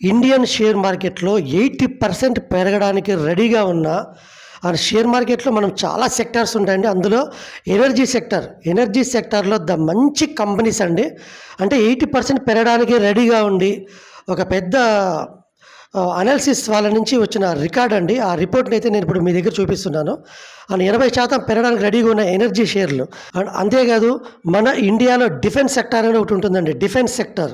Indian share మార్కెట్లో eighty percent పెరగడానికి రెడీగా ఉన్న ఆ షేర్ మార్కెట్లో మనం చాలా సెక్టార్స్ ఉంటాయండి. అందులో ఎనర్జీ సెక్టర్ ఎనర్జీ సెక్టార్లో ద మంచి కంపెనీస్ అండి. అంటే ఎయిటీ పర్సెంట్ పెరగడానికి రెడీగా ఉండి ఒక పెద్ద అనాలిసిస్ వాళ్ళ నుంచి వచ్చిన రికార్డ్ అండి. ఆ రిపోర్ట్ని అయితే నేను ఇప్పుడు మీ దగ్గర చూపిస్తున్నాను. అండ్ ఎనభై శాతం పెరగడానికి రెడీగా ఉన్న ఎనర్జీ షేర్లు అండ్ అంతేకాదు మన ఇండియాలో డిఫెన్స్ సెక్టార్ అనేది ఒకటి ఉంటుందండి. డిఫెన్స్ సెక్టర్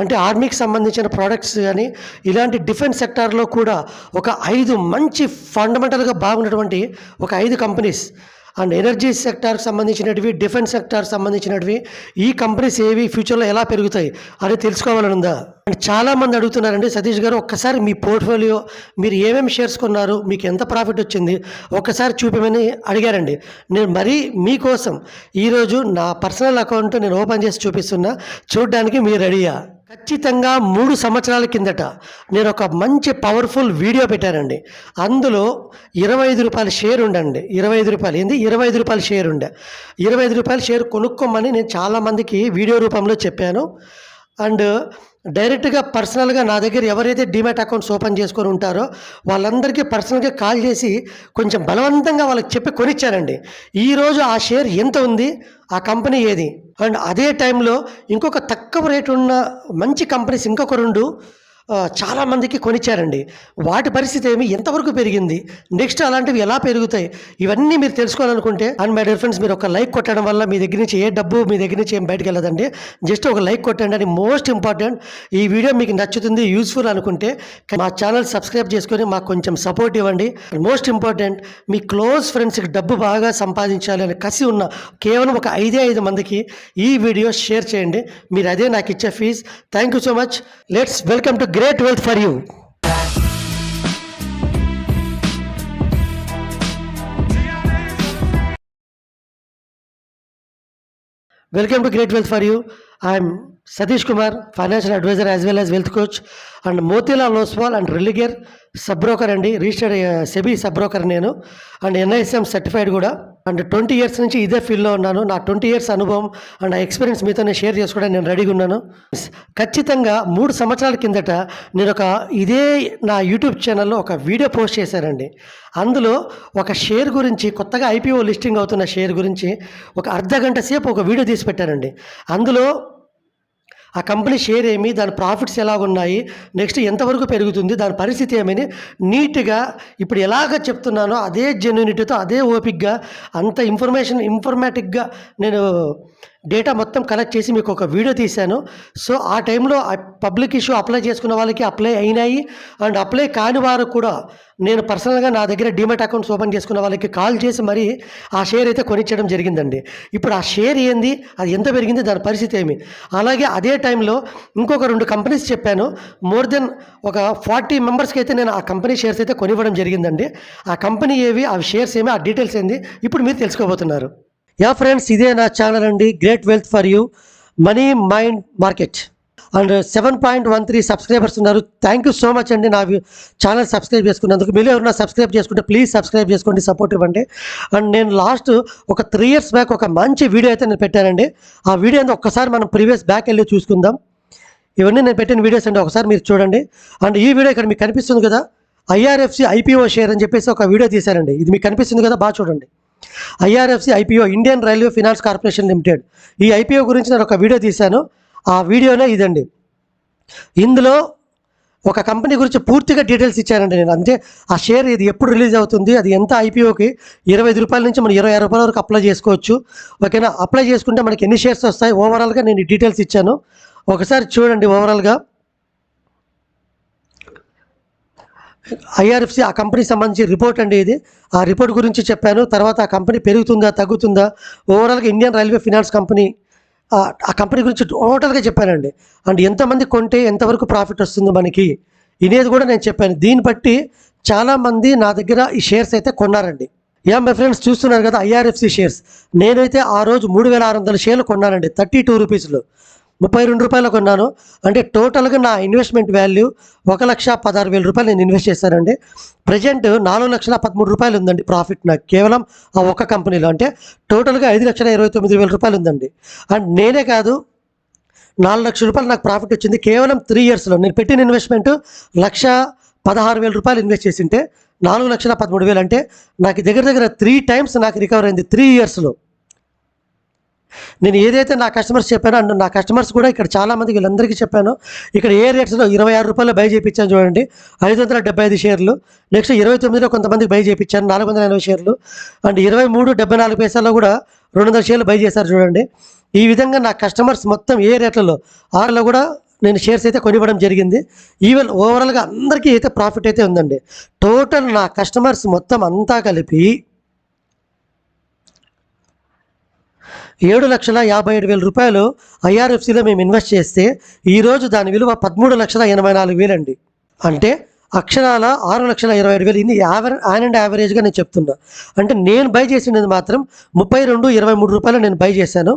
అంటే ఆర్మీకి సంబంధించిన ప్రోడక్ట్స్ కానీ ఇలాంటి డిఫెన్స్ సెక్టార్లో కూడా ఒక ఐదు మంచి ఫండమెంటల్గా బాగున్నటువంటి ఒక ఐదు కంపెనీస్ అండ్ ఎనర్జీ సెక్టార్కి సంబంధించినటివి డిఫెన్స్ సెక్టార్కి సంబంధించినటివి ఈ కంపెనీస్ ఏవి ఫ్యూచర్లో ఎలా పెరుగుతాయి అని తెలుసుకోవాలని ఉందా అండ్ చాలామంది అడుగుతున్నారండి సతీష్ గారు ఒక్కసారి మీ పోర్ట్ఫోలియో మీరు ఏమేమి షేర్స్ కొన్నారు మీకు ఎంత ప్రాఫిట్ వచ్చింది ఒక్కసారి చూపమని అడిగారండి. నేను మరీ మీకోసం ఈరోజు నా పర్సనల్ అకౌంట్ నేను ఓపెన్ చేసి చూపిస్తున్నా చూడడానికి మీరు రెడీయా? ఖచ్చితంగా మూడు సంవత్సరాల కిందట నేను ఒక మంచి పవర్ఫుల్ వీడియో పెట్టానండి. అందులో ఇరవై ఐదు రూపాయల షేర్ ఉండండి. ఇరవై ఐదు రూపాయలు. ఏంది? ఇరవై ఐదు రూపాయల షేర్ ఉండే. ఇరవై ఐదు రూపాయల షేర్ కొనుక్కోమని నేను చాలామందికి వీడియో రూపంలో చెప్పాను. అండ్ డైరెక్ట్గా పర్సనల్గా నా దగ్గర ఎవరైతే డిమాట్ అకౌంట్స్ ఓపెన్ చేసుకొని ఉంటారో వాళ్ళందరికీ పర్సనల్గా కాల్ చేసి కొంచెం బలవంతంగా వాళ్ళకి చెప్పి కొనిచ్చానండి. ఈరోజు ఆ షేర్ ఎంత ఉంది? ఆ కంపెనీ ఏది? అండ్ అదే టైంలో ఇంకొక తక్కువ రేటు ఉన్న మంచి కంపెనీస్ ఇంకొక రెండు చాలామందికి కొనిచ్చారండి. వాటి పరిస్థితి ఏమి? ఎంతవరకు పెరిగింది? నెక్స్ట్ అలాంటివి ఎలా పెరుగుతాయి? ఇవన్నీ మీరు తెలుసుకోవాలనుకుంటే అండ్ మై డియర్ ఫ్రెండ్స్ మీరు ఒక లైక్ కొట్టడం వల్ల మీ దగ్గర నుంచి ఏ డబ్బు మీ దగ్గర నుంచి ఏం బయటకు వెళ్ళదండి. జస్ట్ ఒక లైక్ కొట్టండి. అని మోస్ట్ ఇంపార్టెంట్ ఈ వీడియో మీకు నచ్చుతుంది యూస్ఫుల్ అనుకుంటే మా ఛానల్ సబ్స్క్రైబ్ చేసుకొని మాకు కొంచెం సపోర్ట్ ఇవ్వండి. మోస్ట్ ఇంపార్టెంట్ మీ క్లోజ్ ఫ్రెండ్స్కి డబ్బు బాగా సంపాదించాలి అని కసి ఉన్న కేవలం ఒక ఐదే ఐదు మందికి ఈ వీడియో షేర్ చేయండి. మీరు అదే నాకు ఇచ్చే fees. Thank you so much. Let's welcome to great wealth for you welcome to great wealth for you I'm Satish Kumar financial adviser as well as wealth coach and Motilal Oswal and Religare sub broker అండి registered SEBI sub broker నేను and NISM certified కూడా. And twenty years నుంచి ఇదే ఫీల్డ్లో ఉన్నాను. నా twenty years అనుభవం and ఆ ఎక్స్పీరియన్స్ మీతో నేను షేర్ చేసుకోవడానికి నేను రెడీగా ఉన్నాను. ఖచ్చితంగా మూడు సంవత్సరాల కిందట నేను ఒక ఇదే నా యూట్యూబ్ ఛానల్లో ఒక వీడియో పోస్ట్ చేశానండి. అందులో ఒక షేర్ గురించి కొత్తగా ఐపీఓ లిస్టింగ్ అవుతున్న షేర్ గురించి ఒక అర్ధ గంట సేపు ఒక వీడియో తీసి పెట్టానండి. అందులో ఆ కంపెనీ షేర్ ఏమి దాని ప్రాఫిట్స్ ఎలా ఉన్నాయి నెక్స్ట్ ఎంతవరకు పెరుగుతుంది దాని పరిస్థితి ఏమని నీట్గా ఇప్పుడు ఎలాగ చెప్తున్నానో అదే జెన్యునిటీతో అదే ఓపిక్గా అంత ఇన్ఫర్మేషన్ ఇన్ఫర్మేటిక్గా నేను డేటా మొత్తం కలెక్ట్ చేసి మీకు ఒక వీడియో తీశాను. సో ఆ టైంలో పబ్లిక్ ఇష్యూ అప్లై చేసుకున్న వాళ్ళకి అప్లై అయినాయి. అండ్ అప్లై కాని వారు కూడా నేను పర్సనల్గా నా దగ్గర డిమెట్ అకౌంట్స్ ఓపెన్ చేసుకున్న వాళ్ళకి కాల్ చేసి మరీ ఆ షేర్ అయితే కొనిచ్చడం జరిగిందండి. ఇప్పుడు ఆ షేర్ ఏంది? అది ఎంత పెరిగింది? దాని పరిస్థితి ఏమి? అలాగే అదే టైంలో ఇంకొక రెండు కంపెనీస్ చెప్పాను. మోర్ దెన్ ఒక ఫార్టీ మెంబర్స్కి అయితే నేను ఆ కంపెనీ షేర్స్ అయితే కొనివ్వడం జరిగిందండి. ఆ కంపెనీ ఏవి? ఆ షేర్స్ ఏమి? ఆ డీటెయిల్స్ ఏంది? ఇప్పుడు మీరు తెలుసుకోబోతున్నారు. యా ఫ్రెండ్స్ ఇదే నా ఛానల్ అండి great wealth for you money mind market and seven point one three subscribers ఉన్నారు. థ్యాంక్ యూ సో మచ్ అండి నా ఛానల్ సబ్స్క్రైబ్ చేసుకున్నందుకు. మీరు ఎవరైనా సబ్స్క్రైబ్ చేసుకుంటే ప్లీజ్ సబ్స్క్రైబ్ చేసుకోండి సపోర్ట్ ఇవ్వండి. అండ్ నేను లాస్ట్ ఒక త్రీ ఇయర్స్ బ్యాక్ ఒక మంచి వీడియో అయితే నేను పెట్టానండి. ఆ వీడియో అంతా ఒక్కసారి మనం ప్రీవియస్ బ్యాక్ వెళ్ళి చూసుకుందాం. ఇవన్నీ నేను పెట్టిన వీడియోస్ అండి ఒకసారి మీరు చూడండి. అండ్ ఈ వీడియో ఇక్కడ మీకు కనిపిస్తుంది కదా ఐఆర్ఎఫ్సి ఐపీఓ షేర్ అని చెప్పేసి ఒక వీడియో తీశారండి ఇది మీకు కనిపిస్తుంది కదా బాగా చూడండి. IRFC IPO Indian Railway Finance Corporation Limited. ఈ ఐపీఓ గురించి నేను ఒక వీడియో తీశాను. ఆ వీడియోనే ఇదండి. ఇందులో ఒక కంపెనీ గురించి పూర్తిగా డీటెయిల్స్ ఇచ్చానండి నేను. అంటే ఆ షేర్ ఇది ఎప్పుడు రిలీజ్ అవుతుంది అది ఎంత ఐపీఓకి? ఇరవై ఐదు రూపాయల నుంచి మనం ఇరవై ఆరు రూపాయల వరకు అప్లై చేసుకోవచ్చు. ఓకేనా? అప్లై చేసుకుంటే మనకి ఎన్ని షేర్స్ వస్తాయి? ఓవరాల్గా నేను డీటెయిల్స్ ఇచ్చాను. ఒకసారి చూడండి ఓవరాల్గా ఐఆర్ఎఫ్సి ఆ కంపెనీకి సంబంధించి రిపోర్ట్ అండి ఇది. ఆ రిపోర్ట్ గురించి చెప్పాను. తర్వాత ఆ కంపెనీ పెరుగుతుందా తగ్గుతుందా? ఓవరాల్గా ఇండియన్ రైల్వే ఫినాన్స్ కంపెనీ ఆ ఆ కంపెనీ గురించి టోటల్గా చెప్పానండి. అండ్ ఎంతమంది కొంటే ఎంతవరకు ప్రాఫిట్ వస్తుంది మనకి ఇనేది కూడా నేను చెప్పాను. దీన్ని బట్టి చాలామంది నా దగ్గర ఈ షేర్స్ అయితే కొన్నారండి. యా మై ఫ్రెండ్స్ చూస్తున్నారు కదా ఐఆర్ఎఫ్సి షేర్స్. నేనైతే ఆ రోజు మూడు వేల ఆరు వందల షేర్లు కొన్నానండి. థర్టీ టూ రూపీస్లో. ముప్పై రెండు రూపాయలు కొన్నాను. అంటే టోటల్గా నా ఇన్వెస్ట్మెంట్ వాల్యూ ఒక లక్ష పదహారు వేల రూపాయలు నేను ఇన్వెస్ట్ చేశానండి. ప్రజెంట్ నాలుగు లక్షల పదమూడు రూపాయలు ఉందండి ప్రాఫిట్ నాకు. కేవలం ఆ ఒక్క కంపెనీలో. అంటే టోటల్గా ఐదు లక్షల ఇరవై తొమ్మిది వేల రూపాయలు ఉందండి. అండ్ నేనే కాదు నాలుగు లక్షల రూపాయలు నాకు ప్రాఫిట్ వచ్చింది. కేవలం త్రీ ఇయర్స్లో నేను పెట్టిన ఇన్వెస్ట్మెంట్ లక్ష పదహారు వేల రూపాయలు ఇన్వెస్ట్ చేసింటే నాలుగు లక్షల పదమూడు వేలు. అంటే నాకు దగ్గర దగ్గర త్రీ టైమ్స్ నాకు రికవర్ అయింది త్రీ ఇయర్స్లో. నేను ఏదైతే నా కస్టమర్స్ చెప్పానో అండ్ నా కస్టమర్స్ కూడా ఇక్కడ చాలామంది వీళ్ళందరికీ చెప్పాను. ఇక్కడ ఏ రేట్స్లో ఇరవై ఆరు రూపాయలు బై చేయించాను చూడండి. ఐదు వందల డెబ్బై ఐదు షేర్లు. నెక్స్ట్ ఇరవై తొమ్మిదిలో కొంతమందికి బై చేయించాను నాలుగు వందల ఎనభై షేర్లు. అండ్ ఇరవై మూడు డెబ్బై నాలుగు పైసల్లో కూడా రెండు వందల షేర్లు బై చేశారు చూడండి. ఈ విధంగా నా కస్టమర్స్ మొత్తం ఏ రేట్లలో ఆరులో కూడా నేను షేర్స్ అయితే కొనివ్వడం జరిగింది. ఈవెన్ ఓవరాల్గా అందరికీ అయితే ప్రాఫిట్ అయితే ఉందండి. టోటల్ నా కస్టమర్స్ మొత్తం అంతా కలిపి ఏడు లక్షల యాభై ఏడు వేల రూపాయలు ఐఆర్ఎఫ్సిలో మేము ఇన్వెస్ట్ చేస్తే ఈరోజు దాని విలువ పదమూడు లక్షల ఎనభై నాలుగు వేలండి. అంటే అక్షరాల ఆరు లక్షల ఇరవై ఏడు వేలు ఇది యావరేజ్ ఆన్ అండ్ యావరేజ్గా నేను చెప్తున్నా. అంటే నేను బై చేసినది మాత్రం ముప్పై రెండు ఇరవై మూడు రూపాయలు నేను బై చేశాను.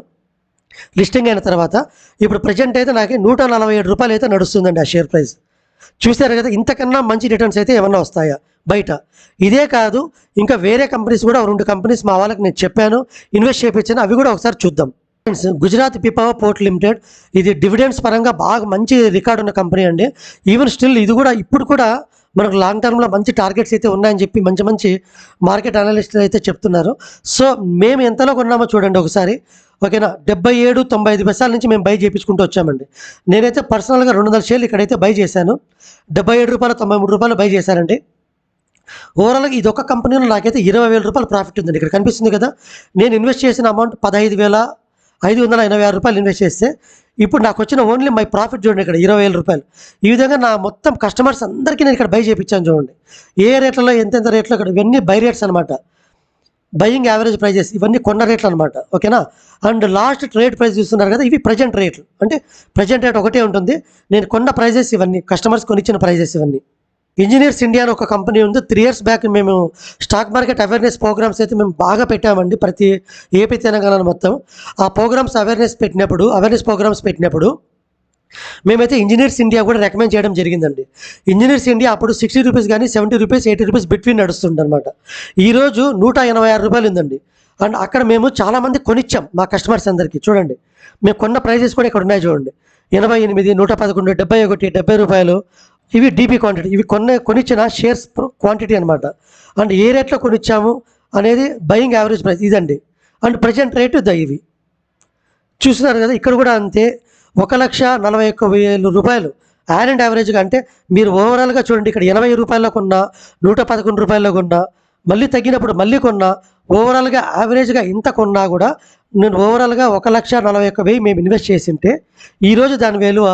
లిస్టింగ్ అయిన తర్వాత ఇప్పుడు ప్రజెంట్ అయితే నాకు నూట నలభై ఏడు రూపాయలు అయితే నడుస్తుందండి ఆ షేర్ ప్రైస్. చూశారు కదా ఇంతకన్నా మంచి రిటర్న్స్ అయితే ఏమన్నా వస్తాయా? బయట. ఇదే కాదు ఇంకా వేరే కంపెనీస్ కూడా రెండు కంపెనీస్ మా వాళ్ళకి నేను చెప్పాను ఇన్వెస్ట్ చేయించాను అవి కూడా ఒకసారి చూద్దాం. Friends Gujarat Pipavav Port Limited ఇది డివిడెండ్స్ పరంగా బాగా మంచి రికార్డు ఉన్న కంపెనీ అండి. ఈవెన్ స్టిల్ ఇది కూడా ఇప్పుడు కూడా మనకు లాంగ్ టర్మ్లో మంచి టార్గెట్స్ అయితే ఉన్నాయని చెప్పి మంచి మంచి మార్కెట్ అనలిస్టులు అయితే చెప్తున్నారు. సో మేము ఎంతలో కొన్నామో చూడండి ఒకసారి. ఓకేనా? డెబ్బై ఏడు తొంభై ఐదు పైసల నుంచి మేము బై చేయించుకుంటూ వచ్చామండి. నేనైతే పర్సనల్గా రెండు వందల షేర్లు ఇక్కడైతే బై చేశాను. డెబ్బై ఏడు రూపాయలు తొంభై మూడు రూపాయలు బై చేశానండి. ఓవరాల్గా ఇది ఒక కంపెనీలో నాకైతే ఇరవై వేల రూపాయలు ప్రాఫిట్ ఉందండి. ఇక్కడ కనిపిస్తుంది కదా నేను ఇన్వెస్ట్ చేసిన అమౌంట్ పదహైదు వేల ఐదు వందల ఎనభై ఆరు రూపాయలు ఇన్వెస్ట్ చేస్తే ఇప్పుడు నాకు వచ్చిన ఓన్లీ మై ప్రాఫిట్ చూడండి ఇక్కడ ఇరవై వేల రూపాయలు. ఈ విధంగా నా మొత్తం కస్టమర్స్ అందరికీ నేను ఇక్కడ బై చేయించాను చూడండి. ఏ రేట్లలో ఎంతెంత రేట్లో ఇక్కడ ఇవన్నీ బై రేట్స్ అనమాట బయింగ్ యావరేజ్ ప్రైజెస్ ఇవన్నీ కొన్న రేట్లు అనమాట ఓకేనా అండ్ లాస్ట్ ట్రేడ్ ప్రైస్ చూస్తున్నారు కదా ఇవి ప్రజెంట్ రేట్లు అంటే ప్రజెంట్ రేట్ ఒకటే ఉంటుంది. నేను కొన్న ప్రైజెస్ ఇవన్నీ కస్టమర్స్ కొనిచ్చిన ప్రైజెస్ ఇవన్నీ. ఇంజనీర్స్ ఇండియా అని ఒక కంపెనీ ఉంది. త్రీ ఇయర్స్ బ్యాక్ మేము స్టాక్ మార్కెట్ అవేర్నెస్ ప్రోగ్రామ్స్ అయితే మేము బాగా పెట్టామండి. ప్రతి ఏపీ తెలంగాణ మొత్తం. ఆ ప్రోగ్రామ్స్ అవేర్నెస్ పెట్టినప్పుడు అవేర్నెస్ ప్రోగ్రామ్స్ పెట్టినప్పుడు మేమైతే ఇంజనీర్స్ ఇండియా కూడా రికమెండ్ చేయడం జరిగిందండి. ఇంజనీర్స్ ఇండియా అప్పుడు సిక్స్టీ రూపీస్ కానీ seventy rupees eighty rupees between నడుస్తుందన్నమాట. ఈరోజు నూట ఎనభై ఆరు రూపాయలు ఉందండి. అండ్ అక్కడ మేము చాలామంది కొనిచ్చాం మా కస్టమర్స్ అందరికీ. చూడండి మేము కొన్న ప్రైజెస్ కూడా ఇక్కడ ఉన్నాయి చూడండి. ఎనభై ఎనిమిది నూట పదకొండు డెబ్బై ఒకటి డెబ్బై రూపాయలు ఇవి డీపీ క్వాంటిటీ ఇవి కొన్న కొనిచ్చిన షేర్స్ క్వాంటిటీ అనమాట అండ్ ఏ రేట్లో కొనిచ్చాము అనేది బయింగ్ యావరేజ్ ప్రైస్ ఇదండి. అండ్ ప్రజెంట్ రేటు ద ఇవి. చూస్తున్నారు కదా ఇక్కడ కూడా అంతే. ఒక లక్ష నలభై ఒక్క వేలు రూపాయలు. యాన్ అండ్ యావరేజ్గా అంటే మీరు ఓవరాల్గా చూడండి ఇక్కడ ఎనభై రూపాయల్లో కొన్నా నూట పదకొండు రూపాయల్లో కొన్నా మళ్ళీ తగ్గినప్పుడు మళ్ళీ కొన్నా ఓవరాల్గా యావరేజ్గా ఇంత కొన్నా కూడా నేను ఓవరాల్గా ఒక లక్ష నలభై ఒక్క వెయ్యి మేము ఇన్వెస్ట్ చేసింటే ఈరోజు దాని విలువ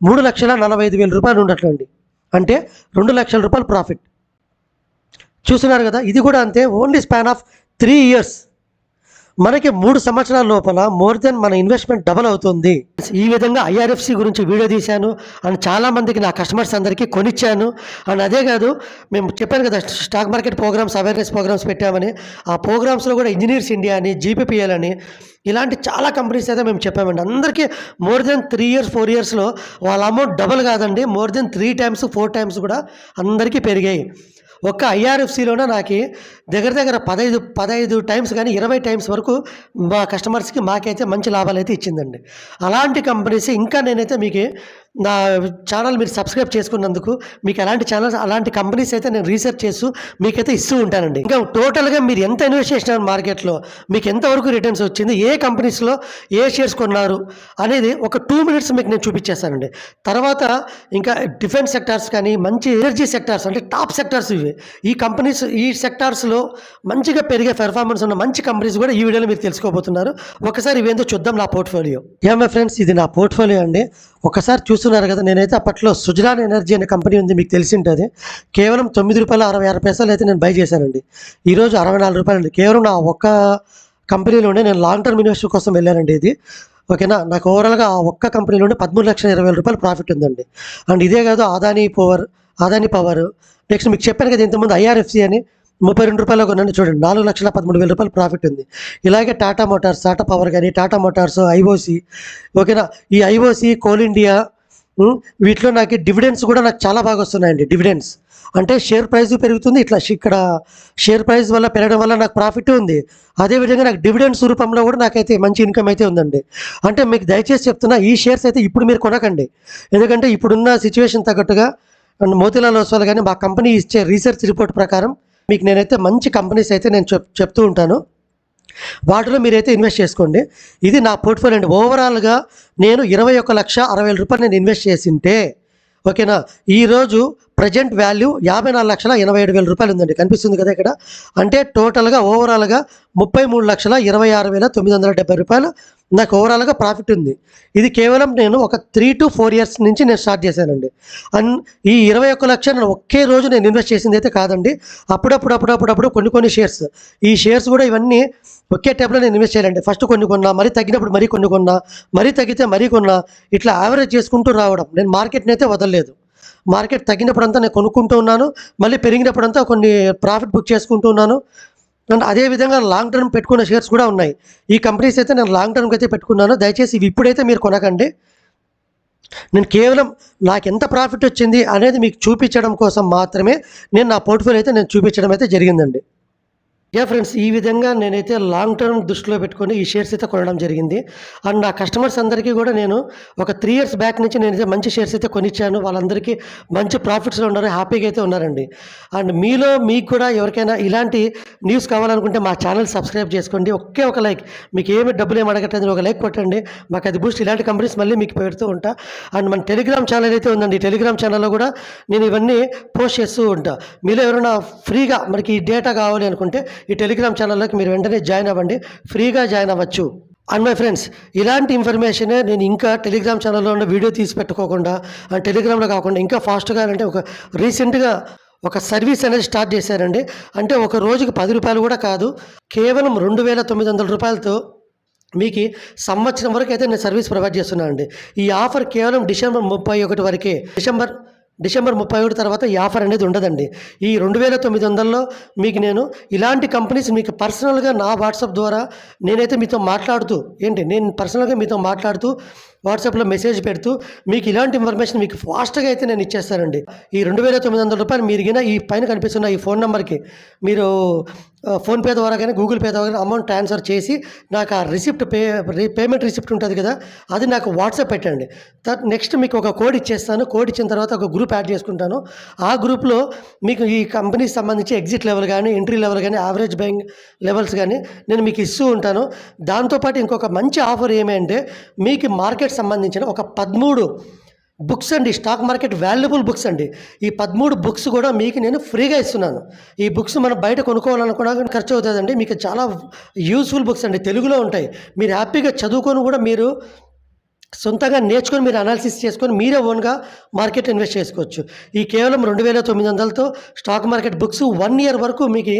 మూడు లక్షల నలభై ఐదు వేల రూపాయలు ఉండట్లండి. అంటే రెండు లక్షల రూపాయలు ప్రాఫిట్. చూస్తున్నారు కదా ఇది కూడా అంతే only span of three years మనకి మూడు సంవత్సరాల లోపల మోర్ దెన్ మన ఇన్వెస్ట్మెంట్ డబల్ అవుతుంది. ఈ విధంగా ఐఆర్ఎఫ్సి గురించి వీడియో తీశాను. అండ్ చాలా మందికి నా కస్టమర్స్ అందరికీ కొనిచ్చాను. అండ్ అదే కాదు మేము చెప్పాను కదా stock market programs awareness programs పెట్టామని. ఆ ప్రోగ్రామ్స్లో కూడా ఇంజనీర్స్ ఇండియా అని జీపీపీఎల్ అని ఇలాంటి చాలా కంపెనీస్ అయితే మేము చెప్పామండి. అందరికీ more than three years four ఇయర్స్లో వాళ్ళ అమౌంట్ డబల్ కాదండి. More than three times four times కూడా అందరికీ పెరిగాయి. ఒక్క ఐఆర్ఎఫ్సిలోనే నాకు దగ్గర దగ్గర పదహైదు పదహైదు టైమ్స్ కానీ ఇరవై టైమ్స్ వరకు మా కస్టమర్స్కి మాకైతే మంచి లాభాలు అయితే ఇచ్చిందండి. అలాంటి కంపెనీస్ ఇంకా నేనైతే మీకు నా ఛానల్ మీరు సబ్స్క్రైబ్ చేసుకున్నందుకు మీకు అలాంటి ఛానల్స్ అలాంటి కంపెనీస్ అయితే నేను రీసెర్చ్ చేస్తూ మీకైతే ఇస్తూ ఉంటానండి. ఇంకా టోటల్గా మీరు ఎంత ఇన్వెస్ట్ చేసినారు మార్కెట్లో మీకు ఎంతవరకు రిటర్న్స్ వచ్చింది ఏ కంపెనీస్లో ఏ షేర్స్ కొన్నారు అనేది ఒక టూ మినిట్స్ మీకు నేను చూపించేస్తానండి. తర్వాత ఇంకా డిఫెన్స్ సెక్టార్స్ కానీ మంచి ఎనర్జీ సెక్టార్స్ అంటే టాప్ సెక్టార్స్ ఇవి. ఈ కంపెనీస్ ఈ సెక్టార్స్లో మంచిగా పెరిగే పెర్ఫార్మెన్స్ ఉన్న మంచి కంపెనీస్ కూడా ఈ వీడియోలో మీరు తెలుసుకోబోతున్నారు. ఒకసారి ఇవేందో చూద్దాం నా పోర్ట్ఫోలియో. ఏమై ఫ్రెండ్స్ ఇది నా పోర్ట్ఫోలియో అండి. ఒకసారి చూస్తున్నారు కదా. నేనైతే అప్పట్లో సుజలాన్ ఎనర్జీ అనే కంపెనీ ఉంది మీకు తెలిసి ఉంటుంది కేవలం తొమ్మిది రూపాయల అరవై ఆరు పైసలు అయితే నేను బై చేశానండి. ఈరోజు అరవై నాలుగు రూపాయలు అండి కేవలం నా ఒక్క కంపెనీలోనే నేను లాంగ్ టర్మ్ ఇన్వెస్టర్ కోసం వెళ్ళానండి ఇది. ఓకేనా? నాకు ఓవరాల్గా ఆ ఒక్క కంపెనీలోనే పదమూడు లక్షల ఇరవై వేల రూపాయలు ప్రాఫిట్ ఉందండి. అండ్ ఇదే కాదు Adani Power Adani Power. Next మీకు చెప్పాను కదా ఇంతకుముందు ఐఆర్ఎఫ్సి అని ముప్పై రెండు రూపాయలు కొనండి చూడండి. నాలుగు లక్షల పదమూడు వేల రూపాయలు ప్రాఫిట్ ఉంది. ఇలాగే టాటా మోటార్స్ టాటా పవర్ కానీ టాటా మోటార్స్ ఐఓసి. ఓకేనా? ఈ ఐఓసి కోల్ ఇండియా వీటిలో నాకు డివిడెండ్స్ కూడా నాకు చాలా బాగా వస్తున్నాయండి డివిడెండ్స్ అంటే షేర్ ప్రైస్ పెరుగుతుంది ఇట్లా ఇక్కడ షేర్ ప్రైస్ వల్ల పెరగడం వల్ల నాకు ప్రాఫిట్ ఉంది. అదేవిధంగా నాకు డివిడెండ్స్ రూపంలో కూడా నాకైతే మంచి ఇన్కమ్ అయితే ఉందండి. అంటే మీకు దయచేసి చెప్తున్నా ఈ షేర్స్ అయితే ఇప్పుడు మీరు కొనకండి. ఎందుకంటే ఇప్పుడున్న సిచ్యువేషన్ తగ్గట్టుగా మోతిలాల్ ఓస్వాల్ కానీ మా కంపెనీ ఇచ్చే రీసెర్చ్ రిపోర్ట్ ప్రకారం మీకు నేనైతే మంచి కంపెనీస్ అయితే నేను చెప్ చెప్తూ ఉంటాను. వాటిలో మీరైతే ఇన్వెస్ట్ చేసుకోండి. ఇది నా పోర్ట్ఫోలియో అండి. ఓవరాల్గా నేను ఇరవై ఒక లక్ష అరవై వేల రూపాయలు నేను ఇన్వెస్ట్ చేసింటే ఓకేనా? ఈరోజు ప్రజెంట్ వాల్యూ యాభై నాలుగు లక్షల ఎనభై ఏడు వేల రూపాయలు ఉందండి. కనిపిస్తుంది కదా ఇక్కడ? అంటే టోటల్గా ఓవరాల్గా ముప్పై మూడు లక్షల ఇరవై ఆరు వేల తొమ్మిది వందల డెబ్బై రూపాయలు నాకు ఓవరాల్గా ప్రాఫిట్ ఉంది. ఇది కేవలం నేను ఒక త్రీ టు ఫోర్ ఇయర్స్ నుంచి నేను స్టార్ట్ చేశానండి. అండ్ ఈ ఇరవై ఒక్క లక్ష నేను ఒకే రోజు నేను ఇన్వెస్ట్ చేసింది అయితే కాదండి. అప్పుడప్పుడు అప్పుడప్పుడప్పుడు కొన్ని కొన్ని షేర్స్. ఈ షేర్స్ కూడా ఇవన్నీ ఒకే టైప్లో నేను ఇన్వెస్ట్ చేయాలండి. ఫస్ట్ కొన్ని కొన్నా మరీ తగ్గినప్పుడు మరీ కొన్ని కొన్నా మరీ తగ్గితే మరీ కొన్నా ఇట్లా యావరేజ్ చేసుకుంటూ రావడం. నేను మార్కెట్ని అయితే వదలలేదు. మార్కెట్ తగ్గినప్పుడంతా నేను కొనుక్కుంటూ ఉన్నాను మళ్ళీ పెరిగినప్పుడంతా కొన్ని ప్రాఫిట్ బుక్ చేసుకుంటూ ఉన్నాను. అండ్ అదే విధంగా లాంగ్ టర్మ్ పెట్టుకున్న షేర్స్ కూడా ఉన్నాయి. ఈ కంపెనీస్ అయితే నేను లాంగ్ టర్మ్కి అయితే పెట్టుకున్నాను. దయచేసి ఇవి ఇప్పుడైతే మీరు కొనకండి. నేను కేవలం నాకు ఎంత ప్రాఫిట్ వచ్చింది అనేది మీకు చూపించడం కోసం మాత్రమే నేను నా పోర్ట్ఫోలియో అయితే నేను చూపించడం అయితే జరిగిందండి. యా ఫ్రెండ్స్ ఈ విధంగా నేనైతే లాంగ్ టర్మ్ దృష్టిలో పెట్టుకొని ఈ షేర్స్ అయితే కొనడం జరిగింది. అండ్ నా కస్టమర్స్ అందరికీ కూడా నేను ఒక త్రీ ఇయర్స్ బ్యాక్ నుంచి నేనైతే మంచి షేర్స్ అయితే కొనిచ్చాను. వాళ్ళందరికీ మంచి ప్రాఫిట్స్లో ఉన్నారు హ్యాపీగా అయితే ఉన్నారండి. అండ్ మీలో మీకు కూడా ఎవరికైనా ఇలాంటి న్యూస్ కావాలనుకుంటే మా ఛానల్ సబ్స్క్రైబ్ చేసుకోండి. ఒకే ఒక లైక్ మీకు ఏమి డబ్బులు ఏమి అడగట్లేదు ఒక లైక్ కొట్టండి. మాకు అది బూస్ట్ ఇలాంటి కంపెనీస్ మళ్ళీ మీకు పెడుతూ ఉంటా. అండ్ మన టెలిగ్రామ్ ఛానల్ అయితే ఉందండి. టెలిగ్రామ్ ఛానల్లో కూడా నేను ఇవన్నీ పోస్ట్ చేస్తూ ఉంటా. మీలో ఎవరైనా ఫ్రీగా మనకి ఈ డేటా కావాలి అనుకుంటే ఈ టెలిగ్రామ్ ఛానల్లోకి మీరు వెంటనే జాయిన్ అవ్వండి. ఫ్రీగా జాయిన్ అవ్వచ్చు. అండ్ మై ఫ్రెండ్స్ ఇలాంటి ఇన్ఫర్మేషనే నేను ఇంకా టెలిగ్రామ్ ఛానల్లో ఉన్న వీడియో తీసి పెట్టుకోకుండా అండ్ టెలిగ్రామ్లో కాకుండా ఇంకా ఫాస్ట్గా అంటే ఒక రీసెంట్గా ఒక సర్వీస్ అనేది స్టార్ట్ చేశారండి. అంటే ఒక రోజుకి పది రూపాయలు కూడా కాదు. కేవలం రెండు వేల తొమ్మిది వందల రూపాయలతో మీకు సంవత్సరం వరకు అయితే నేను సర్వీస్ ప్రొవైడ్ చేస్తున్నాను అండి ఈ ఆఫర్ కేవలం డిసెంబర్ ముప్పై ఒకటి వరకే. డిసెంబర్ డిసెంబర్ ముప్పై ఒకటి తర్వాత ఈ ఆఫర్ అనేది ఉండదండి. ఈ రెండు వేల తొమ్మిది వందల్లో మీకు నేను ఇలాంటి కంపెనీస్ మీకు పర్సనల్గా నా వాట్సాప్ ద్వారా నేనైతే మీతో మాట్లాడుతూ ఏంటి? నేను పర్సనల్గా మీతో మాట్లాడుతూ వాట్సాప్లో మెసేజ్ పెడుతూ మీకు ఇలాంటి ఇన్ఫర్మేషన్ మీకు ఫాస్ట్గా అయితే నేను ఇచ్చేస్తానండి. ఈ రెండు వేల తొమ్మిది వందల రూపాయలు మీరు గిన ఈ పైన కనిపిస్తున్న ఈ ఫోన్ నెంబర్కి మీరు ఫోన్పే ద్వారా కానీ గూగుల్ పే ద్వారా కానీ అమౌంట్ ట్రాన్స్ఫర్ చేసి నాకు ఆ receipt pay re- payment receipt ఉంటుంది కదా అది నాకు వాట్సాప్ పెట్టండి. తర్వాత నెక్స్ట్ మీకు ఒక కోడ్ ఇచ్చేస్తాను. కోడ్ ఇచ్చిన తర్వాత ఒక గ్రూప్ యాడ్ చేసుకుంటాను. ఆ గ్రూప్లో మీకు ఈ కంపెనీకి సంబంధించి ఎగ్జిట్ లెవెల్ కానీ ఎంట్రీ లెవెల్ కానీ యావరేజ్ బయింగ్ లెవెల్స్ కానీ నేను మీకు ఇస్తూ ఉంటాను. దాంతోపాటు ఇంకొక మంచి ఆఫర్ ఏమంటే మీకు మార్కెట్ సంబంధించిన ఒక పదమూడు బుక్స్ అండి స్టాక్ మార్కెట్ వాల్యుబుల్ బుక్స్ అండి. ఈ పదమూడు బుక్స్ కూడా మీకు నేను ఫ్రీగా ఇస్తున్నాను. ఈ బుక్స్ మనం బయట కొనుక్కోవాలనుకున్నా కానీ ఖర్చు అవుతుందండి. మీకు చాలా యూస్ఫుల్ బుక్స్ అండి తెలుగులో ఉంటాయి. మీరు హ్యాపీగా చదువుకొని కూడా మీరు సొంతంగా నేర్చుకొని మీరు అనాలిసిస్ చేసుకొని మీరే ఓన్గా మార్కెట్ ఇన్వెస్ట్ చేసుకోవచ్చు. ఈ కేవలం రెండు వేల తొమ్మిది వందలతో stock market books one year వరకు మీకు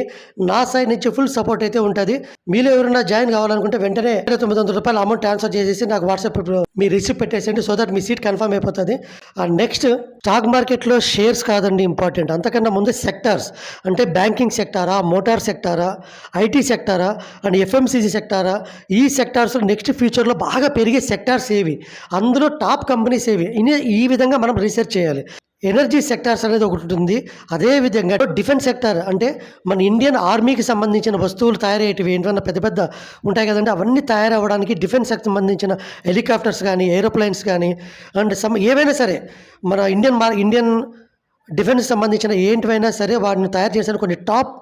నా సైడ్ నుంచి ఫుల్ సపోర్ట్ అయితే ఉంటుంది. మీలో ఎవరైనా జాయిన్ కావాలనుకుంటే వెంటనే వేల తొమ్మిది వందల రూపాయలు అమౌంట్ ట్రాన్స్ఫర్ చేసేసి నాకు వాట్సాప్ మీ రిసిప్ట్ పెట్టేసేయండి సో దట్ మీ సీట్ కన్ఫర్మ్ అయిపోతుంది. అండ్ నెక్స్ట్ స్టాక్ మార్కెట్లో షేర్స్ కాదండి ఇంపార్టెంట్ అంతకన్నా ముందు సెక్టార్స్ అంటే బ్యాంకింగ్ సెక్టారా మోటార్ సెక్టారా ఐటీ సెక్టారా అండ్ ఎఫ్ఎంసీజీ సెక్టారా ఈ సెక్టార్స్ నెక్స్ట్ ఫ్యూచర్లో బాగా పెరిగే సెక్టార్స్ ఏవి? అందులో టాప్ కంపెనీస్ ఏవి? ఈ విధంగా మనం రీసెర్చ్ చేయాలి. ఎనర్జీ సెక్టార్స్ అనేది ఒకటి ఉంటుంది. అదేవిధంగా డిఫెన్స్ సెక్టార్ అంటే మన ఇండియన్ ఆర్మీకి సంబంధించిన వస్తువులు తయారయ్యేటివి ఏంటన్నా పెద్ద పెద్ద ఉంటాయి కదండి. అవన్నీ తయారవ్వడానికి డిఫెన్స్కి సంబంధించిన హెలికాప్టర్స్ కానీ ఏరోప్లైన్స్ కానీ అండ్ సమ్ ఏవైనా సరే మన ఇండియన్ మార్ ఇండియన్ డిఫెన్స్ సంబంధించిన ఏంటివైనా సరే వాటిని తయారు చేసిన కొన్ని టాప్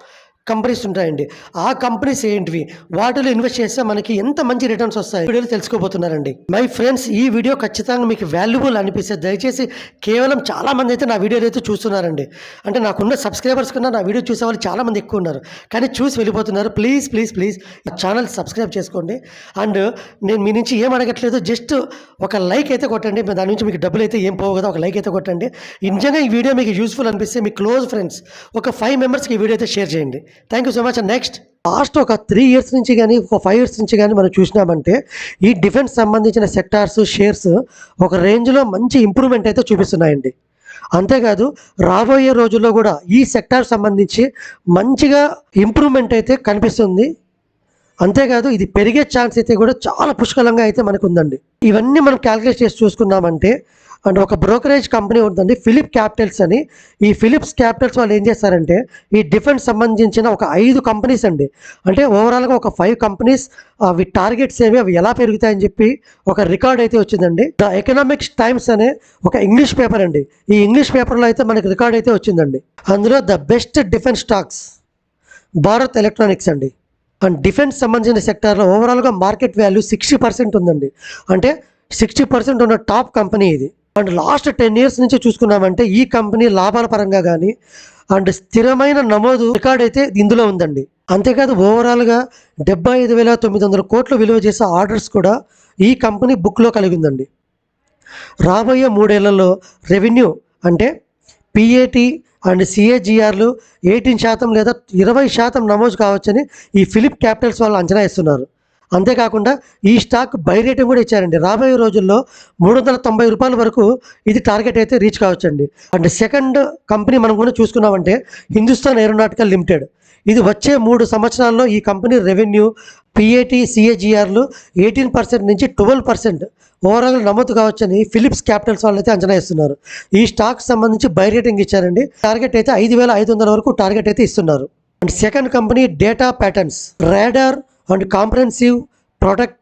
కంపెనీస్ ఉంటాయండి. ఆ కంపెనీస్ ఏంటివి? వాటిలో ఇన్వెస్ట్ చేస్తే మనకి ఎంత మంచి రిటర్న్స్ వస్తాయి? వీడియోలు తెలుసుకోబోతున్నారండి మై ఫ్రెండ్స్ ఈ వీడియో ఖచ్చితంగా మీకు వాల్యుబుల్ అనిపిస్తే దయచేసి కేవలం చాలా మంది అయితే నా వీడియోలు అయితే చూస్తున్నారండి. అంటే నాకున్న సబ్స్క్రైబర్స్ కన్నా నా వీడియో చూసే వాళ్ళు చాలా మంది ఎక్కువ ఉన్నారు. కానీ చూసి వెళ్ళిపోతున్నారు. Please please please channel subscribe చేసుకోండి. అండ్ నేను మీ నుంచి ఏం అడగట్లేదు. జస్ట్ ఒక లైక్ అయితే కొట్టండి. దాని నుంచి మీకు డబ్బులు అయితే ఏం పోవు కదా ఒక లైక్ అయితే కొట్టండి. నిజంగా ఈ వీడియో మీకు యూస్ఫుల్ అనిపిస్తే మీ క్లోజ్ ఫ్రెండ్స్ ఒక ఫైవ్ మెంబర్స్కి ఈ వీడియో అయితే షేర్ చేయండి. Thank you so much next last ఒక త్రీ ఇయర్స్ నుంచి కానీ ఒక ఫైవ్ ఇయర్స్ నుంచి కానీ మనం చూసినామంటే ఈ డిఫెన్స్ సంబంధించిన సెక్టార్స్ షేర్స్ ఒక రేంజ్లో మంచి ఇంప్రూవ్మెంట్ అయితే చూపిస్తున్నాయండి. అంతేకాదు రాబోయే రోజుల్లో కూడా ఈ సెక్టార్ సంబంధించి మంచిగా ఇంప్రూవ్మెంట్ అయితే కనిపిస్తుంది. అంతేకాదు ఇది పెరిగే ఛాన్స్ అయితే కూడా చాలా పుష్కలంగా అయితే మనకు ఉందండి ఇవన్నీ మనం క్యాలిక్యులేట్ చేసి చూసుకున్నామంటే అండ్ ఒక బ్రోకరేజ్ కంపెనీ ఉందండి ఫిలిప్ క్యాపిటల్స్ అని. ఈ ఫిలిప్స్ క్యాపిటల్స్ వాళ్ళు ఏం చేస్తారంటే ఈ డిఫెన్స్ సంబంధించిన ఒక ఐదు కంపెనీస్ అండి. అంటే ఓవరాల్గా ఒక ఫైవ్ కంపెనీస్ అవి టార్గెట్స్ ఏవి అవి ఎలా పెరుగుతాయని చెప్పి ఒక రికార్డ్ అయితే వచ్చిందండి. ద ఎకనామిక్స్ టైమ్స్ అనే ఒక ఇంగ్లీష్ పేపర్ అండి. ఈ ఇంగ్లీష్ పేపర్లో అయితే మనకి రికార్డ్ అయితే వచ్చిందండి. అందులో the best defence stocks Bharat Electronics అండి. అండ్ డిఫెన్స్ సంబంధించిన సెక్టార్లో ఓవరాల్గా మార్కెట్ వాల్యూ సిక్స్టీ పర్సెంట్ ఉందండి. అంటే సిక్స్టీ పర్సెంట్ ఉన్న టాప్ కంపెనీ ఇది. అండ్ లాస్ట్ టెన్ ఇయర్స్ నుంచి చూసుకున్నామంటే ఈ కంపెనీ లాభాల పరంగా కానీ అండ్ స్థిరమైన నమోదు రికార్డ్ అయితే ఇందులో ఉందండి. అంతేకాదు ఓవరాల్గా డెబ్బై ఐదు వేల తొమ్మిది వందల కోట్లు విలువ చేసే ఆర్డర్స్ కూడా ఈ కంపెనీ బుక్లో కలిగి ఉందండి రాబోయే మూడేళ్ళలో రెవెన్యూ అంటే పిఏటి అండ్ సిఏజిఆర్లు ఎయిటీన్ శాతం లేదా ఇరవై శాతం నమోదు కావచ్చని ఈ ఫిలిప్ క్యాపిటల్స్ వాళ్ళు అంచనా ఇస్తున్నారు అంతేకాకుండా ఈ స్టాక్ బై రేటింగ్ కూడా ఇచ్చారండి. రాబోయే రోజుల్లో మూడు వందల తొంభై రూపాయల వరకు ఇది టార్గెట్ అయితే రీచ్ కావచ్చండి. అండ్ సెకండ్ కంపెనీ మనం కూడా చూసుకున్నామంటే హిందుస్థాన్ ఏరోనాటికల్ లిమిటెడ్. ఇది వచ్చే మూడు సంవత్సరాల్లో ఈ కంపెనీ రెవెన్యూ పిఏటి సిఏజిఆర్లు ఎయిటీన్ పర్సెంట్ నుంచి ట్వెల్వ్ పర్సెంట్ ఓవరాల్ నమోదు కావచ్చని ఫిలిప్స్ క్యాపిటల్స్ వాళ్ళు అయితే అంచనా ఇస్తున్నారు ఈ స్టాక్ సంబంధించి బై రేటింగ్ ఇచ్చారండి. టార్గెట్ అయితే ఐదు వేల ఐదు వందల వరకు టార్గెట్ అయితే ఇస్తున్నారు. And second company Data Patterns radar and comprehensive product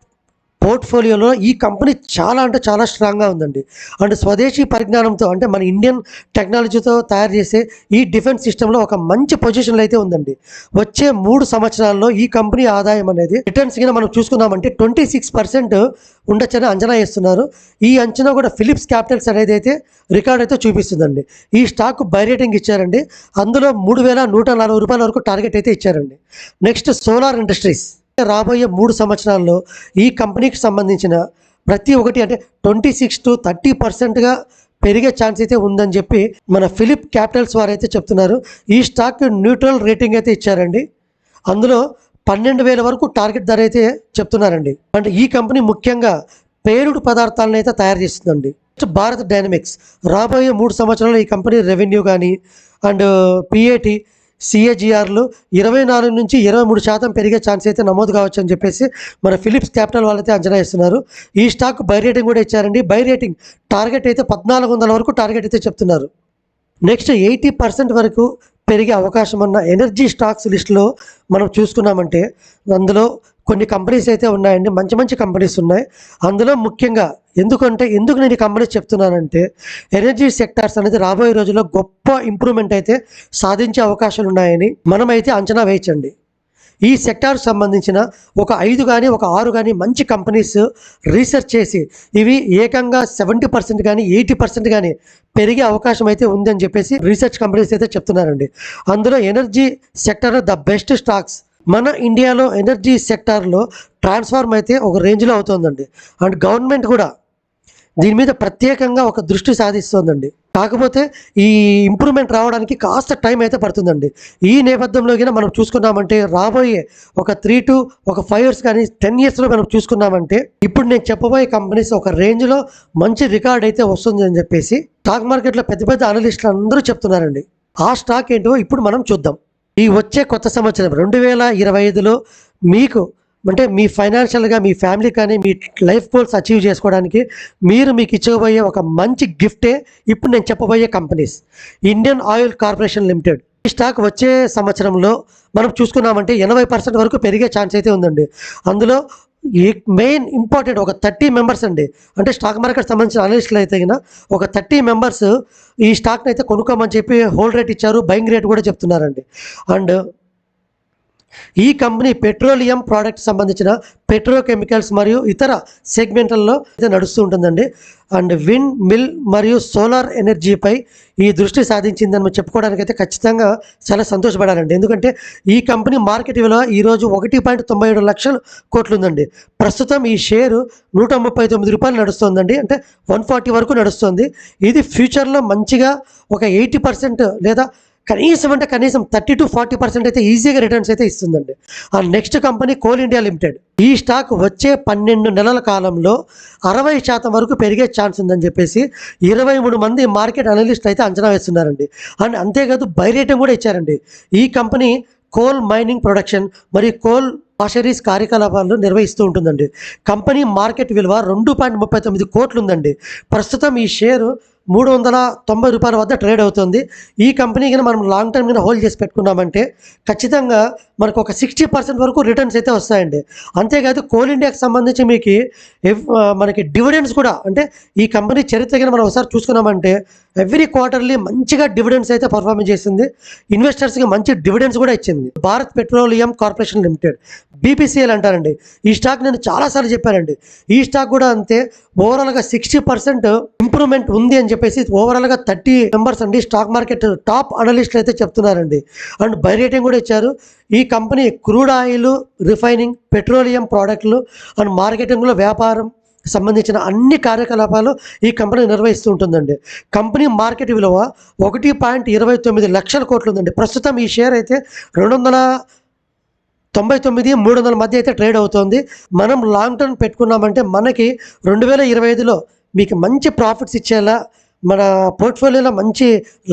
పోర్ట్ఫోలియోలో ఈ కంపెనీ చాలా అంటే చాలా స్ట్రాంగ్గా ఉందండి. అండ్ స్వదేశీ పరిజ్ఞానంతో అంటే మన ఇండియన్ టెక్నాలజీతో తయారు చేసే ఈ డిఫెన్స్ సిస్టంలో ఒక మంచి పొజిషన్లో అయితే ఉందండి. వచ్చే మూడు సంవత్సరాల్లో ఈ కంపెనీ ఆదాయం అనేది రిటర్న్స్ కింద మనం చూసుకున్నామంటే ట్వంటీ సిక్స్ పర్సెంట్ ఉండొచ్చని అంచనా వేస్తున్నారు. ఈ అంచనా కూడా ఫిలిప్స్ క్యాపిటల్స్ అనేది అయితే రికార్డ్ అయితే చూపిస్తుందండి. ఈ స్టాక్ బై రేటింగ్ ఇచ్చారండి. అందులో మూడు వేల నూట నలభై రూపాయల వరకు టార్గెట్ అయితే ఇచ్చారండి. Next Solar Industries. రాబోయే మూడు సంవత్సరాల్లో ఈ కంపెనీకి సంబంధించిన ప్రతి ఒక్కటి అంటే ట్వంటీ సిక్స్ టు థర్టీ పర్సెంట్గా పెరిగే ఛాన్స్ అయితే ఉందని చెప్పి మన ఫిలిప్ క్యాపిటల్స్ వారు అయితే చెప్తున్నారు. ఈ స్టాక్ న్యూట్రల్ రేటింగ్ అయితే ఇచ్చారండి. అందులో పన్నెండు వేల వరకు టార్గెట్ ధర అయితే చెప్తున్నారండి. అంటే ఈ కంపెనీ ముఖ్యంగా పేరుడు పదార్థాలను అయితే తయారు చేస్తుందండి. భారత్ డైనమిక్స్. రాబోయే మూడు సంవత్సరాల్లో ఈ కంపెనీ రెవెన్యూ కానీ అండ్ పిఏటి సిఏజీఆర్లు ఇరవై నాలుగు నుంచి ఇరవై మూడు శాతం పెరిగే ఛాన్స్ అయితే నమోదు కావచ్చు అని చెప్పేసి మన ఫిలిప్స్ క్యాపిటల్ వాళ్ళైతే అంచనా ఇస్తున్నారు ఈ స్టాక్ బై రేటింగ్ కూడా ఇచ్చారండి. బై రేటింగ్ టార్గెట్ అయితే పద్నాలుగు వందల వరకు టార్గెట్ అయితే చెప్తున్నారు. నెక్స్ట్ ఎయిటీ పర్సెంట్ వరకు పెరిగే అవకాశం ఉన్న ఎనర్జీ స్టాక్స్ లిస్ట్లో మనం చూసుకున్నామంటే అందులో కొన్ని కంపెనీస్ అయితే ఉన్నాయండి. మంచి మంచి కంపెనీస్ ఉన్నాయి. అందులో ముఖ్యంగా ఎందుకంటే ఎందుకు నేను ఈ కంపెనీస్ చెప్తున్నానంటే ఎనర్జీ సెక్టార్స్ అనేది రాబోయే రోజుల్లో గొప్ప ఇంప్రూవ్మెంట్ అయితే సాధించే అవకాశాలు ఉన్నాయని మనమైతే అంచనా వేయించండి ఈ సెక్టార్ సంబంధించిన ఒక ఐదు కానీ ఒక ఆరు కానీ మంచి కంపెనీస్ రీసెర్చ్ చేసి ఇవి ఏకంగా సెవెంటీ పర్సెంట్ కానీ ఎయిటీ పర్సెంట్ కానీ పెరిగే అవకాశం అయితే ఉందని చెప్పేసి రీసెర్చ్ కంపెనీస్ అయితే చెప్తున్నారండి. అందులో energy sector the best stocks. మన ఇండియాలో ఎనర్జీ సెక్టార్లో ట్రాన్స్ఫార్మ్ అయితే ఒక రేంజ్లో అవుతుందండి. అండ్ గవర్నమెంట్ కూడా దీని మీద ప్రత్యేకంగా ఒక దృష్టి సాధిస్తోందండి. కాకపోతే ఈ ఇంప్రూవ్మెంట్ రావడానికి కాస్త టైం అయితే పడుతుందండి. ఈ నేపథ్యంలో కింద మనం చూసుకున్నామంటే రాబోయే ఒక త్రీ టు ఒక ఫైవ్ ఇయర్స్ కానీ టెన్ ఇయర్స్లో మనం చూసుకున్నామంటే ఇప్పుడు నేను చెప్పబోయే కంపెనీస్ ఒక రేంజ్లో మంచి రికార్డ్ అయితే వస్తుంది అని చెప్పేసి స్టాక్ మార్కెట్లో పెద్ద పెద్ద అనలిస్టులు అందరూ చెప్తున్నారండి. ఆ స్టాక్ ఏంటో ఇప్పుడు మనం చూద్దాం. ఈ వచ్చే కొత్త సంవత్సరం రెండు వేల ఇరవై ఐదులో మీకు అంటే మీ ఫైనాన్షియల్గా మీ ఫ్యామిలీ కానీ మీ లైఫ్ గోల్స్ అచీవ్ చేసుకోవడానికి మీరు మీకు ఇచ్చబోయే ఒక మంచి గిఫ్టే ఇప్పుడు నేను చెప్పబోయే companies Indian Oil Corporation Limited ఈ స్టాక్ వచ్చే సంవత్సరంలో మనం చూసుకున్నామంటే ఎనభై పర్సెంట్ వరకు పెరిగే ఛాన్స్ అయితే ఉందండి. అందులో ఈ మెయిన్ ఇంపార్టెంట్ ఒక థర్టీ మెంబర్స్ అండి. అంటే స్టాక్ మార్కెట్ సంబంధించిన అనలిస్టులు అయితే గిన ఒక థర్టీ మెంబర్స్ ఈ స్టాక్ని అయితే కొనుక్కోమని చెప్పి హోల్డ్ రేట్ ఇచ్చారు బయింగ్ రేట్ కూడా చెప్తున్నారండి. అండ్ ఈ కంపెనీ పెట్రోలియం ప్రోడక్ట్ సంబంధించిన పెట్రోకెమికల్స్ మరియు ఇతర సెగ్మెంట్లలో అయితే నడుస్తూ ఉంటుందండి. అండ్ విండ్ మిల్ మరియు సోలార్ ఎనర్జీపై ఈ దృష్టి సాధించిందని చెప్పుకోవడానికి అయితే ఖచ్చితంగా చాలా సంతోషపడాలండి. ఎందుకంటే ఈ కంపెనీ మార్కెట్ విలువ ఈరోజు ఒకటి పాయింట్ తొంభై ఏడు లక్షలు కోట్లు ఉందండి. ప్రస్తుతం ఈ షేరు నూట ముప్పై తొమ్మిది రూపాయలు నడుస్తుందండి. అంటే వన్ ఫార్టీ వరకు నడుస్తుంది. ఇది ఫ్యూచర్లో మంచిగా ఒక ఎయిటీ పర్సెంట్ లేదా కనీసం అంటే కనీసం థర్టీ టు ఫార్టీ పర్సెంట్ అయితే ఈజీగా రిటర్న్స్ అయితే ఇస్తుందండి. ఆ next company Coal India Limited. ఈ స్టాక్ వచ్చే పన్నెండు నెలల కాలంలో అరవై శాతం వరకు పెరిగే ఛాన్స్ ఉందని చెప్పేసి ఇరవై మూడు మంది మార్కెట్ అనలిస్ట్ అయితే అంచనా వేస్తున్నారండి. అండ్ అంతేకాదు బై రేటింగ్ కూడా ఇచ్చారండి. ఈ కంపెనీ కోల్ మైనింగ్ ప్రొడక్షన్ మరియు కోల్ ఆషరీస్ కార్యకలాపాలు నిర్వహిస్తూ ఉంటుందండి. కంపెనీ మార్కెట్ విలువ రెండు పాయింట్ ముప్పై తొమ్మిది కోట్లు ఉందండి. ప్రస్తుతం ఈ షేరు మూడు వందల తొంభై రూపాయల వద్ద ట్రేడ్ అవుతుంది. ఈ కంపెనీ కింద మనం లాంగ్ టర్మ్ కింద హోల్డ్ చేసి పెట్టుకున్నామంటే ఖచ్చితంగా మనకు ఒక సిక్స్టీ పర్సెంట్ వరకు రిటర్న్స్ అయితే వస్తాయండి. అంతేకాదు కోల్ ఇండియాకి సంబంధించి మీకు మనకి డివిడెండ్స్ కూడా అంటే ఈ కంపెనీ చరిత్ర కింద మనం ఒకసారి చూసుకున్నామంటే ఎవ్రీ క్వార్టర్లీ మంచిగా డివిడెండ్స్ అయితే పర్ఫార్మెన్స్ చేసింది. ఇన్వెస్టర్స్కి మంచి డివిడెండ్స్ కూడా ఇచ్చింది. Bharat Petroleum Corporation Limited BPCL అంటారండి. ఈ స్టాక్ నేను చాలాసార్లు చెప్పానండి. ఈ స్టాక్ కూడా అంతే ఓవరాల్గా సిక్స్టీ పర్సెంట్ ఇంప్రూవ్మెంట్ ఉంది అని చెప్పేసి ఓవరాల్గా థర్టీ మెంబర్స్ అండి స్టాక్ మార్కెట్ టాప్ అనలిస్టులు అయితే చెప్తున్నారండి. అండ్ బై రేటింగ్ కూడా ఇచ్చారు. ఈ company crude oil refining petroleum ప్రోడక్ట్లు and మార్కెటింగ్లో వ్యాపారం సంబంధించిన అన్ని కార్యకలాపాలు ఈ కంపెనీ నిర్వహిస్తూ ఉంటుందండి. కంపెనీ మార్కెట్ విలువ ఒకటి పాయింట్ ఇరవై తొమ్మిది లక్షల కోట్లు ఉందండి ప్రస్తుతం ఈ షేర్ అయితే రెండు వందల తొంభై తొమ్మిది మూడు వందల మధ్య అయితే ట్రేడ్ అవుతుంది. మనం లాంగ్ టర్మ్ పెట్టుకున్నామంటే మనకి రెండు వేల ఇరవై ఐదులో మీకు మంచి ప్రాఫిట్స్ ఇచ్చేలా మన పోర్ట్ఫోలియోలో మంచి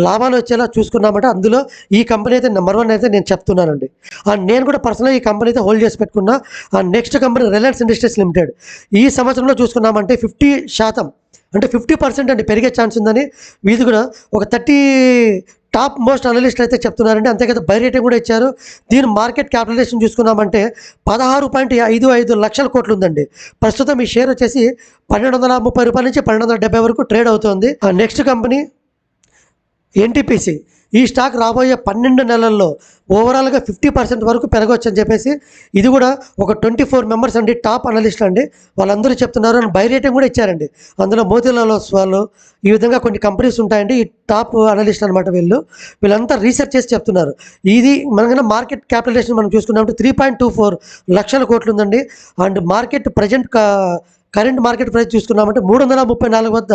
లాభాలు వచ్చేలా చూసుకున్నామంటే అందులో ఈ కంపెనీ అయితే నెంబర్ వన్ అయితే నేను చెప్తున్నానండి. అండ్ నేను కూడా పర్సనల్గా ఈ కంపెనీ అయితే హోల్డ్ చేసి పెట్టుకున్నా. And next company Reliance Industries Limited ఈ సంవత్సరంలో చూసుకున్నామంటే ఫిఫ్టీ శాతం అంటే ఫిఫ్టీ పర్సెంట్ అండి పెరిగే ఛాన్స్ ఉందని. వీధి కూడా ఒక థర్టీ టాప్ మోస్ట్ అనలిస్ట్ అయితే చెప్తున్నారండి. అంతేకాదు బై రేటింగ్ కూడా ఇచ్చారు. దీని మార్కెట్ క్యాపిటలైజేషన్ చూసుకున్నామంటే పదహారు పాయింట్ ఐదు ఐదు లక్షల కోట్లు ఉందండి ప్రస్తుతం ఈ షేర్ వచ్చేసి పన్నెండు వందల ముప్పై రూపాయల నుంచి పన్నెండు వందల డెబ్బై వరకు ట్రేడ్ అవుతుంది. Next company NTPC. ఈ స్టాక్ రాబోయే పన్నెండు నెలల్లో ఓవరాల్గా ఫిఫ్టీ పర్సెంట్ వరకు పెరగవచ్చు అని చెప్పేసి ఇది కూడా ఒక ట్వంటీ ఫోర్ మెంబర్స్ అండి టాప్ అనలిస్ట్ అండి. వాళ్ళందరూ చెప్తున్నారు అని బై రేటింగ్ కూడా ఇచ్చారండి. అందులో మోతీలాల్ వాళ్ళు ఈ విధంగా కొన్ని కంపెనీస్ ఉంటాయండి. ఈ టాప్ అనలిస్ట్ అనమాట వీళ్ళు. వీళ్ళంతా రీసెర్చ్ చేసి చెప్తున్నారు. ఇది మనకన్నా మార్కెట్ క్యాపిటలైజేషన్ మనం చూసుకున్నామంటే త్రీ పాయింట్ టూ ఫోర్ లక్షల కోట్లు ఉందండి. And market present current market price చూసుకున్నామంటే మూడు వందల ముప్పై నాలుగు వద్ద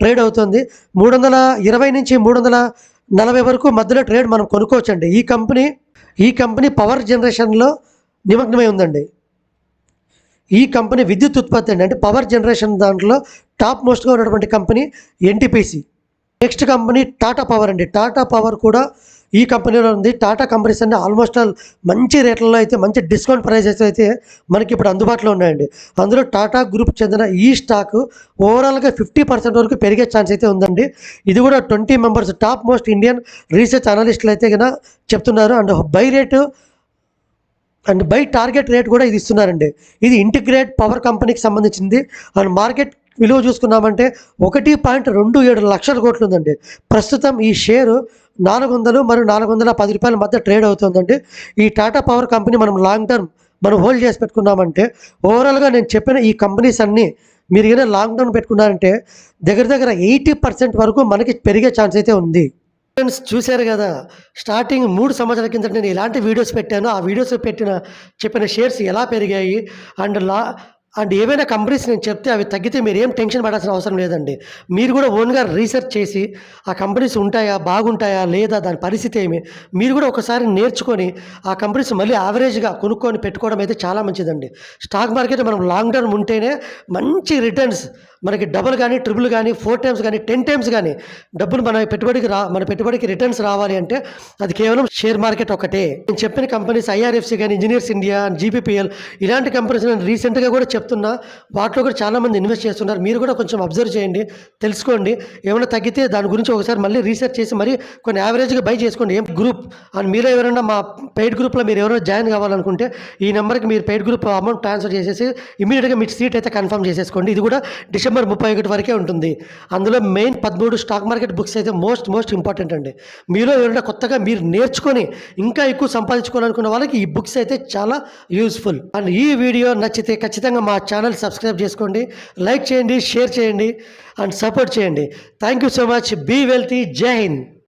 ట్రేడ్ అవుతుంది. మూడు వందల ఇరవై నుంచి మూడు వందల నలభై వరకు మధ్యలో ట్రేడ్ మనం కొనుక్కోవచ్చండి. ఈ కంపెనీ ఈ కంపెనీ పవర్ జనరేషన్లో నిమగ్నమై ఉందండి. ఈ కంపెనీ విద్యుత్ ఉత్పత్తి అండి. అంటే పవర్ జనరేషన్ దాంట్లో టాప్ మోస్ట్గా ఉన్నటువంటి company NTPC. Next company Tata power అండి. టాటా పవర్ కూడా ఈ కంపెనీలో ఉంది. టాటా కంపెనీస్ అన్ని ఆల్మోస్ట్ ఆల్ మంచి రేట్లలో అయితే మంచి డిస్కౌంట్ ప్రైజెస్ అయితే మనకి ఇప్పుడు అందుబాటులో ఉన్నాయండి. అందులో టాటా గ్రూప్ చెందిన ఈ స్టాక్ ఓవరాల్గా ఫిఫ్టీ పర్సెంట్ వరకు పెరిగే ఛాన్స్ అయితే ఉందండి. ఇది కూడా twenty members top most Indian research అనలిస్టులు అయితే కనుక చెప్తున్నారు. And buy rate and buy target rate కూడా ఇది ఇస్తున్నారండి. ఇది ఇంటిగ్రేట్ పవర్ కంపెనీకి సంబంధించింది. అండ్ మార్కెట్ విలువ చూసుకున్నామంటే ఒకటి పాయింట్ రెండు ఏడు లక్షల కోట్లు ఉందండి. ప్రస్తుతం ఈ షేరు నాలుగు వందలు మరియు నాలుగు వందల పది రూపాయల మధ్య ట్రేడ్ అవుతుందండి. ఈ టాటా పవర్ కంపెనీ మనం లాంగ్ టర్మ్ మనం హోల్డ్ చేసి పెట్టుకున్నామంటే ఓవరాల్గా నేను చెప్పిన ఈ కంపెనీస్ అన్నీ మీరు ఏదైనా లాంగ్ టర్మ్ పెట్టుకున్నారంటే దగ్గర దగ్గర ఎయిటీ పర్సెంట్ వరకు మనకి పెరిగే ఛాన్స్ అయితే ఉంది. ఫ్రెండ్స్ చూశారు కదా? స్టార్టింగ్ మూడు సంవత్సరాల కింద నేను ఎలాంటి వీడియోస్ పెట్టానో. ఆ వీడియోస్ పెట్టిన చెప్పిన షేర్స్ ఎలా పెరిగాయి? అండ్ లా అండ్ ఏవైనా కంపెనీస్ నేను చెప్తే అవి తగ్గితే మీరు ఏం టెన్షన్ పడాల్సిన అవసరం లేదండి. మీరు కూడా ఓన్గా రీసెర్చ్ చేసి ఆ కంపెనీస్ ఉంటాయా బాగుంటాయా లేదా దాని పరిస్థితి ఏమి మీరు కూడా ఒకసారి నేర్చుకొని ఆ కంపెనీస్ మళ్ళీ యావరేజ్గా కొనుక్కొని పెట్టుకోవడం అయితే చాలా మంచిదండి. స్టాక్ మార్కెట్ మనం లాంగ్ టర్మ్ ఉంటేనే మంచి రిటర్న్స్ మనకి డబుల్ కానీ ట్రిపుల్ కానీ ఫోర్ టైమ్స్ కానీ టెన్ టైమ్స్ కానీ డబ్బులు మన పెట్టుబడికి రా మన పెట్టుబడికి రిటర్న్స్ రావాలి అంటే అది కేవలం షేర్ మార్కెట్ ఒకటే నేను చెప్పిన కంపెనీస్ ఐఆర్ఎఫ్సి కానీ ఇంజనీర్స్ ఇండియా జీపీపీఎల్ ఇలాంటి కంపెనీస్ నేను రీసెంట్గా కూడా చెప్తున్నా. వాటిలో కూడా చాలామంది ఇన్వెస్ట్ చేస్తున్నారు. మీరు కూడా కొంచెం అబ్జర్వ్ చేయండి తెలుసుకోండి. ఏమైనా తగ్గితే దాని గురించి ఒకసారి మళ్ళీ రీసెర్చ్ చేసి మరి కొన్ని యావరేజ్గా బై చేసుకోండి. ఏం గ్రూప్? అండ్ మీరు ఎవరైనా మా పెయిడ్ గ్రూప్లో మీరు ఎవరైనా జాయిన్ కావాలనుకుంటే ఈ నెంబర్కి మీరు పెయిడ్ గ్రూప్ అమౌంట్ ట్రాన్స్ఫర్ చేసేసి ఇమీడియట్గా మీ సీట్ అయితే కన్ఫర్మ్ చేసేసుకోండి. ఇది కూడా డిసెంబర్ ముప్పై ఒకటి వరకే ఉంటుంది. అందులో మెయిన్ పదమూడు స్టాక్ మార్కెట్ బుక్స్ అయితే మోస్ట్ మోస్ట్ ఇంపార్టెంట్ అండి. మీలో ఎవరైనా కొత్తగా మీరు నేర్చుకొని ఇంకా ఎక్కువ సంపాదించుకోవాలనుకున్న వాళ్ళకి ఈ బుక్స్ అయితే చాలా యూస్ఫుల్. అండ్ ఈ వీడియో నచ్చితే ఖచ్చితంగా మా ఛానల్ సబ్స్క్రైబ్ చేసుకోండి లైక్ చేయండి షేర్ చేయండి అండ్ సపోర్ట్ చేయండి. Thank you so much. Be wealthy. జై హింద్.